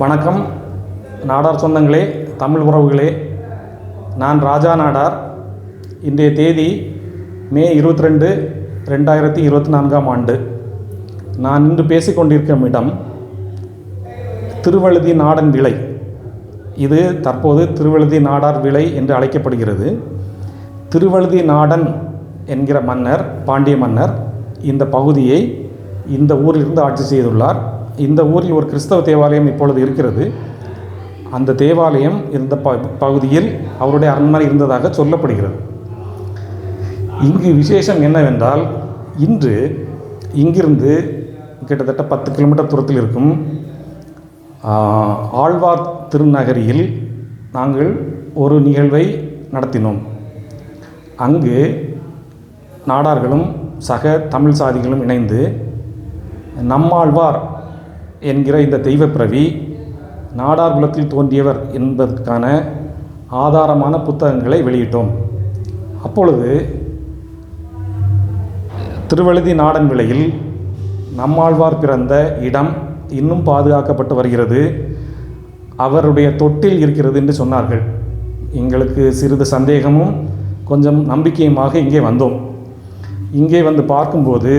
வணக்கம். நாடார் சொந்தங்களே தமிழ் உறவுகளே நான் ராஜா நாடார். இன்றைய தேதி மே இருபத்தி ரெண்டு ரெண்டாயிரத்தி இருபத்தி நான்காம் ஆண்டு. நான் இன்று பேசிக்கொண்டிருக்கும் இடம் திருவழுதி நாடன் விலை இது தற்போது திருவழுதி நாடார் விலை என்று அழைக்கப்படுகிறது. திருவழுதி நாடன் என்கிற மன்னர் பாண்டிய மன்னர் இந்த பகுதியை இந்த ஊரிலிருந்து ஆட்சி செய்துள்ளார். இந்த ஊரில் ஒரு கிறிஸ்தவ தேவாலயம் இப்பொழுது இருக்கிறது. அந்த தேவாலயம் இந்த ப பகுதியில் அவருடைய அரண்மனை இருந்ததாக சொல்லப்படுகிறது. இங்கு விசேஷம் என்னவென்றால் இன்று இங்கிருந்து கிட்டத்தட்ட பத்து கிலோமீட்டர் தூரத்தில் இருக்கும் ஆழ்வார் திருநகரியில் நாங்கள் ஒரு நிகழ்வை நடத்தினோம். அங்கு நாடார்களும் சக தமிழ் சாதிகளும் இணைந்து நம்மாழ்வார் என்கிற இந்த தெய்வப்பிரவி நாடார் குலத்தில் தோன்றியவர் என்பதற்கான ஆதாரமான புத்தகங்களை வெளியிட்டோம். அப்பொழுது திருவழுதி நாடன் விலையில் நம்மாழ்வார் பிறந்த இடம் இன்னும் பாதுகாக்கப்பட்டு வருகிறது. அவருடைய தொட்டில் இருக்கிறது என்று சொன்னார்கள். எங்களுக்கு சிறிது சந்தேகமும் கொஞ்சம் நம்பிக்கையுமாக இங்கே வந்தோம். இங்கே வந்து பார்க்கும்போது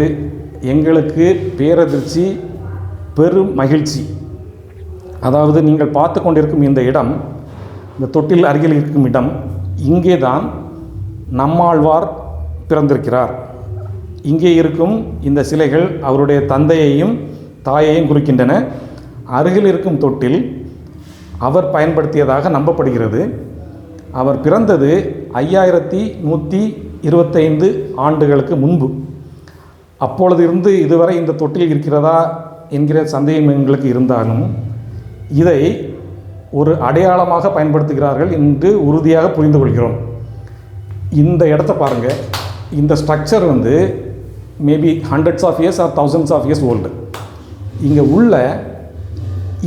எங்களுக்கு பேரதிர்ச்சி பெரும் மகிழ்ச்சி. அதாவது நீங்கள் பார்த்து கொண்டிருக்கும் இந்த இடம் இந்த தொட்டில் அருகில் இருக்கும் இடம் இங்கே தான் நம்மாழ்வார் பிறந்திருக்கிறார். இங்கே இருக்கும் இந்த சிலைகள் அவருடைய தந்தையையும் தாயையும் குறிக்கின்றன. அருகில் இருக்கும் தொட்டில் அவர் பயன்படுத்தியதாக நம்பப்படுகிறது. அவர் பிறந்தது ஐயாயிரத்தி நூற்றி இருபத்தைந்து ஆண்டுகளுக்கு முன்பு. அப்பொழுது இருந்து இதுவரை இந்த தொட்டில் இருக்கிறதா என்கிற சந்தேகம் எங்களுக்கு இருந்தாலும் இதை ஒரு அடையாளமாக பயன்படுத்துகிறார்கள் என்று உறுதியாக புரிந்து கொள்கிறோம். இந்த இடத்த பாருங்கள் இந்த ஸ்ட்ரக்சர் வந்து maybe hundreds of years or thousands of years old இங்கே உள்ள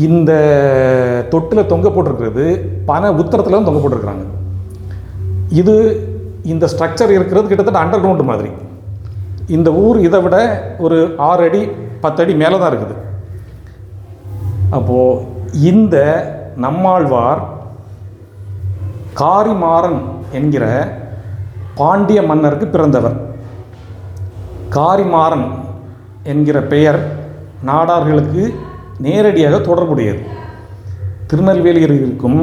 இந்த தொட்டில் தொங்க போட்டிருக்கிறது பனை உத்தரத்தில் தொங்க போட்டிருக்கிறாங்க. இது இந்த ஸ்ட்ரக்சர் இருக்கிறது கிட்டத்தட்ட அண்டர் கிரவுண்டு மாதிரி. இந்த ஊர் இதை விட ஒரு ஆறு அடி பத்தடி மேலே தான் இருக்குது. அப்போது இந்த நம்மாழ்வார் காரிமாறன் என்கிற பாண்டிய மன்னருக்கு பிறந்தவர். காரிமாறன் என்கிற பெயர் நாடார்களுக்கு நேரடியாக தொடர்புடையது. திருநெல்வேலியில் இருக்கும்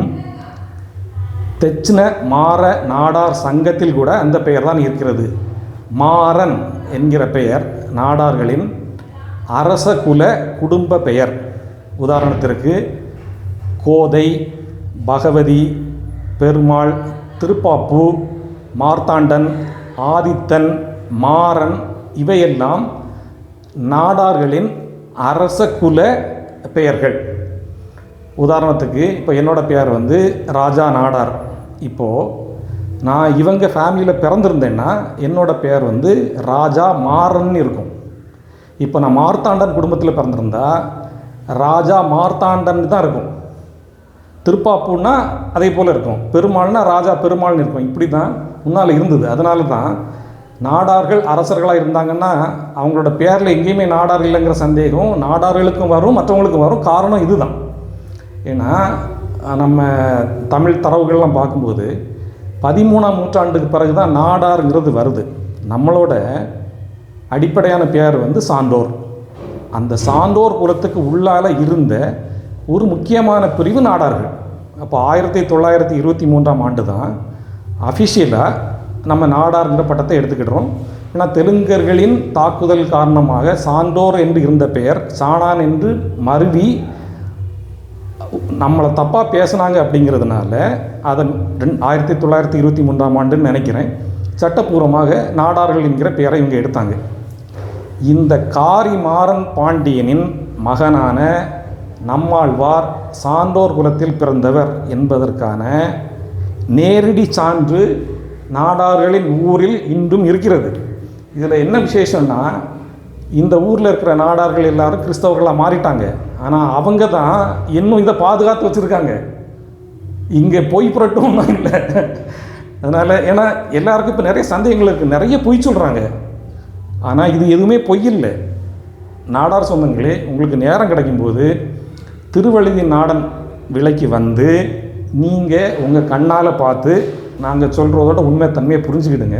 தெச்சின மாற நாடார் சங்கத்தில் கூட அந்த பெயர் தான் இருக்கிறது. மாறன் என்கிற பெயர் நாடார்களின் அரச குல குடும்ப பெயர். உதாரணத்திற்கு கோதை பகவதி பெருமாள் திருப்பாப்பு மார்த்தாண்டன் ஆதித்தன் மாறன் இவையெல்லாம் நாடார்களின் அரச குல பெயர்கள். உதாரணத்துக்கு இப்போ என்னோடய பெயர் வந்து ராஜா நாடார். இப்போது நான் இவங்க ஃபேமிலியில் பிறந்திருந்தேன்னா என்னோடய பெயர் வந்து ராஜா மாறன் இருக்கும். இப்போ நான் மார்த்தாண்டன் குடும்பத்தில் பிறந்திருந்தா ராஜா மார்த்தாண்டன் தான் இருக்கும். திருப்பாப்பூன்னா அதே போல் இருக்கும். பெருமாள்னா ராஜா பெருமாள்னு இருக்கும். இப்படி தான் முன்னால் இருந்தது. அதனால தான் நாடார்கள் அரசர்களாக இருந்தாங்கன்னா அவங்களோட பேரில் எங்கேயுமே நாடார் இல்லைங்கிற சந்தேகம் நாடார்களுக்கும் வரும் மற்றவங்களுக்கும் வரும். காரணம் இதுதான். ஏன்னா நம்ம தமிழ் தரவுகள்லாம் பார்க்கும்போது பதிமூணாம் நூற்றாண்டுக்கு பிறகு தான் நாடாருங்கிறது வருது. நம்மளோட அடிப்படையான பேர் வந்து சான்றோர். அந்த சான்றோர் குலத்துக்கு உள்ளால இருந்த ஒரு முக்கியமான பிரிவு நாடார்கள். அப்போ ஆயிரத்தி தொள்ளாயிரத்தி இருபத்தி மூன்றாம் ஆண்டு தான் அஃபிஷியலாக நம்ம நாடார்ன்ற பட்டத்தை எடுத்துக்கிடுறோம். ஏன்னா தெலுங்கர்களின் தாக்குதல் காரணமாக சான்றோர் என்று இருந்த பெயர் சாணான் என்று மருவி நம்மளை தப்பாக பேசினாங்க அப்படிங்கிறதுனால அதை ரெண் ஆயிரத்தி தொள்ளாயிரத்தி இருபத்தி மூன்றாம் ஆண்டுன்னு நினைக்கிறேன். சட்டப்பூர்வமாக நாடார்கள் என்கிற பெயரை இவங்க எடுத்தாங்க. இந்த காரிமாறன் பாண்டியனின் மகனான நம்மாழ்வார் சான்றோர் குலத்தில் பிறந்தவர் என்பதற்கான நேரடி சான்று நாடார்களின் ஊரில் இன்றும் இருக்கிறது. இதில் என்ன விசேஷம்னா இந்த ஊரில் இருக்கிற நாடார்கள் எல்லாரும் கிறிஸ்தவர்களாக மாறிட்டாங்க. ஆனால் அவங்க தான் இன்னும் இதை பாதுகாத்து வச்சுருக்காங்க. இங்கே பொய் புரட்டும் ஒன்றும் இல்லை. அதனால் ஏன்னா எல்லாருக்கும் இப்போ நிறைய சந்தேகங்கள் இருக்குது நிறைய பொய் சொல்கிறாங்க ஆனால் இது எதுவுமே பொய்யில்லை. நாடார் சொந்தங்களே உங்களுக்கு நேரம் கிடைக்கும்போது திருவழுதி நாடன் விலைக்கு வந்து நீங்கள் உங்கள் கண்ணால் பார்த்து நாங்கள் சொல்கிறதோட உண்மைத்தன்மையை புரிஞ்சுக்கிடுங்க.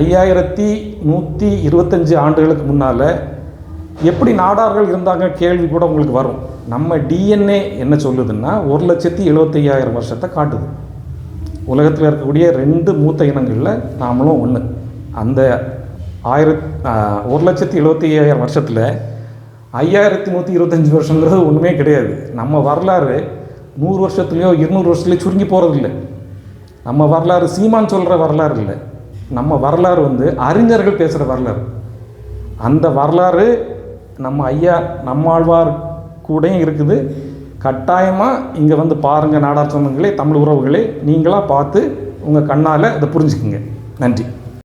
ஐயாயிரத்தி நூற்றி இருபத்தஞ்சி ஆண்டுகளுக்கு முன்னால் எப்படி நாடார்கள் இருந்தாங்க கேள்வி கூட உங்களுக்கு வரும். நம்ம டிஎன்ஏ என்ன சொல்லுதுன்னா ஒரு லட்சத்தி எழுபத்தையாயிரம் வருஷத்தை காட்டுது. உலகத்தில் இருக்கக்கூடிய ரெண்டு மூத்த இனங்களில் நாமளும் ஒன்று அந்த ஆயிரத் ஒரு லட்சத்தி எழுபத்தி ஐயாயிரம் வருஷத்தில் ஐயாயிரத்தி நூற்றி இருபத்தஞ்சி வருஷங்கிறது ஒன்றுமே கிடையாது. நம்ம வரலாறு நூறு வருஷத்துலேயோ இருநூறு வருஷத்துலேயோ சுருங்கி போகிறதில்ல நம்ம வரலாறு சீமான் சொல்கிற வரலாறு இல்லை. நம்ம வரலாறு வந்து அறிஞர்கள் பேசுகிற வரலாறு. அந்த வரலாறு நம்ம ஐயா நம்மாழ்வார் கூடயும் இருக்குது. கட்டாயமாக இங்கே வந்து பாருங்கள் நாடார் சொந்தங்களே தமிழ் உறவுகளே நீங்களாக பார்த்து உங்கள் கண்ணால் அதை புரிஞ்சுக்குங்க. நன்றி.